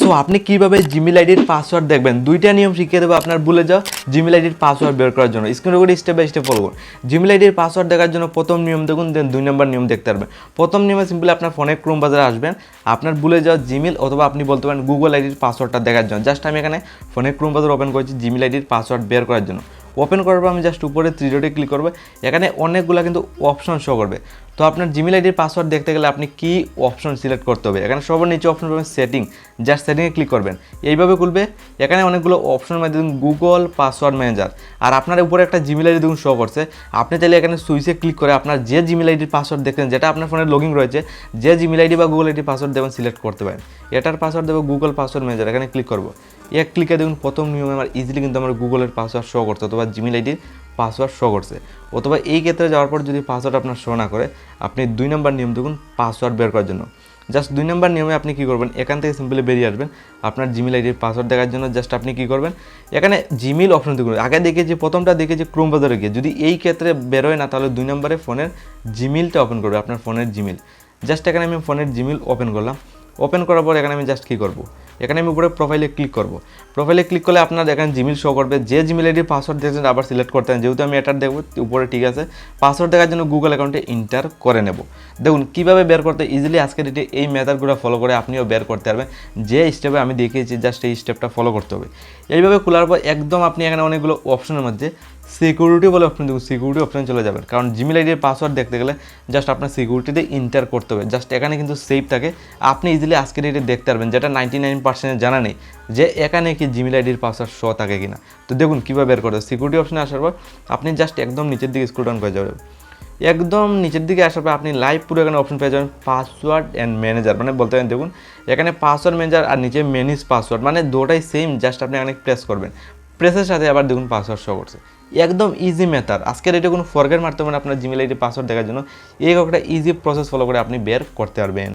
So আপনি কীভাবে Gmail আইডির পাসওয়ার্ড দেখবেন? দুইটা নিয়ম শিখিয়ে দেবো আপনার ভুলে যাও জিমেল আইডির পাসওয়ার্ড বের করার জন্য। স্ক্রিন করে স্টেপ বাই স্টেপ ফলো করুন। জিমেল আইডির পাসওয়ার্ড দেখার জন্য প্রথম নিয়ম দেখুন দেন দুই নম্বর নিয়ম দেখতে পারবেন। প্রথম নিয়মে সিম্পলি আপনার ফোনে ক্রোম বাজারে আসবেন। আপনার ভুলে যাওয়া জিমেল অথবা আপনি বলতে পারেন গুগল আইডির পাসওয়ার্ডটা দেখার জন্য। জাস্ট আমি এখানে ফোনে ক্রোম বাজার ওপেন করেছি জিমেল আইডির পাসওয়ার্ড বের করার জন্য। ওপেন করার পর আমি জাস্ট উপরে থ্রি ডটে ক্লিক করব। এখানে অনেকগুলো কিন্তু অপশন শো করবে। তো আপনার জিমেল আইডির পাসওয়ার্ড দেখতে গেলে আপনি কি অপশন সিলেক্ট করতে হবে? এখানে সবার নিচে অপশন পাবেন সেটিং জাস্ট সেটিংয়ে ক্লিক করবেন। এইভাবে খুলবে। এখানে অনেকগুলো অপশনের মধ্যে দেখুন গুগল পাসওয়ার্ড ম্যানেজার আর আপনার উপরে একটা জিমেল আইডি দেখুন শো করছে। আপনি চাইলে এখানে সুইচে ক্লিক করে আপনার যে জিমেল আইডির পাসওয়ার্ড দেখছেন, যেটা আপনার ফোনে লগিং রয়েছে, যে জিমেল আইডি বা গুগল আইডির পাসওয়ার্ড দেবেন সিলেক্ট করতে পারেন। এটার পাসওয়ার্ড দেবো গুগল পাসওয়ার্ড ম্যানেজার এখানে ক্লিক করব। এক ক্লিকে দেখুন, প্রথম নিয়মে আমার ইজিলি কিন্তু আমার গুগলের পাসওয়ার্ড শো করছে, অথবা জিমেল আইডির পাসওয়ার্ড শো করছে। অথবা এই ক্ষেত্রে যাওয়ার পর যদি পাসওয়ার্ড আপনার শো না করে, আপনি দুই নম্বর নিয়ম দেখুন পাসওয়ার্ড বের করার জন্য। জাস্ট দুই নম্বর নিয়মে আপনি কী করবেন? এখান থেকে সিম্পলি বেরিয়ে আসবেন, আপনার জিমেল আইডির পাসওয়ার্ড দেখার জন্য জাস্ট আপনি কী করবেন? এখানে জিমেল অপশন দেখুন, আগে দেখে যে, প্রথমটা দেখে যে ক্রোম বাজারে গিয়ে। যদি এই ক্ষেত্রে বেরোয় না, তাহলে দুই নম্বরে ফোনের জিমেলটা ওপেন করবে, আপনার ফোনের জিমেল জাস্ট এখানে আমি ফোনের জিমেল ওপেন করলাম। ওপেন করার পর এখানে আমি জাস্ট কী করব? এখানে আমি উপরে প্রোফাইলে ক্লিক করব। প্রোফাইলে ক্লিক করলে আপনার এখানে জিমেল শো করবে। যে জিমেল আইডি পাসওয়ার্ড দেখছেন আবার সিলেক্ট করতে হবে যেহেতু আমি এটার দেখব, উপরে ঠিক আছে। পাসওয়ার্ড দেখার জন্য গুগল অ্যাকাউন্টে ইন্টার করে নেব। দেখুন, কীভাবে বের করতে ইজিলি আজকে ডেটে এই মেথডগুলো ফলো করে আপনিও বের করতে পারবেন। যে স্টেপে আমি দেখিয়েছি জাস্ট এই স্টেপটা ফলো করতে হবে। এইভাবে খোলার পর একদম আপনি এখানে অনেকগুলো অপশনের মধ্যে সিকিউরিটি বলে অপশন দেখুন সিকিউরিটি অপশন চলে যাবেন। কারণ জিমেল আইডির পাসওয়ার্ড দেখতে গেলে জাস্ট আপনার সিকিউরিটিতে ইন্টার করতে হবে। জাস্ট এখানে কিন্তু সেফ থাকে। আপনি ইজিলি আজকের ডেটে দেখতে পারবেন। যেটা নাইনটি নাইন পার্সেন্ট জানা নেই যে এখানে কি জিমেল আইডির পাসওয়ার্ড শো থাকে কিনা। তো দেখুন কীভাবে বের করতে সিকিউরিটি অপশনে আসার পর আপনি জাস্ট একদম নিচের দিকে স্ক্রল ডাউন করে যাবেন। একদম নিচের দিকে আসার পর আপনি লাইভ পুরো এখানে অপশন পেয়ে যাবেন পাসওয়ার্ড অ্যান্ড ম্যানেজার মানে বলতে পারেন, দেখুন, এখানে পাসওয়ার্ড ম্যানেজার আর নিচে ম্যানেজ পাসওয়ার্ড মানে দুটাই সেম জাস্ট আপনি এখানে প্রেস করবেন। প্রেসের সাথে আবার দেখুন পাসওয়ার্ড শো করছে। একদম ইজি মেথড আজকের এটা কোনো ফরগেট মারতে হবে আপনার জিমেল আইডি পাসওয়ার্ড দেখার জন্য। এই একটা ইজি প্রসেস ফলো করে আপনি বের করতে পারবেন।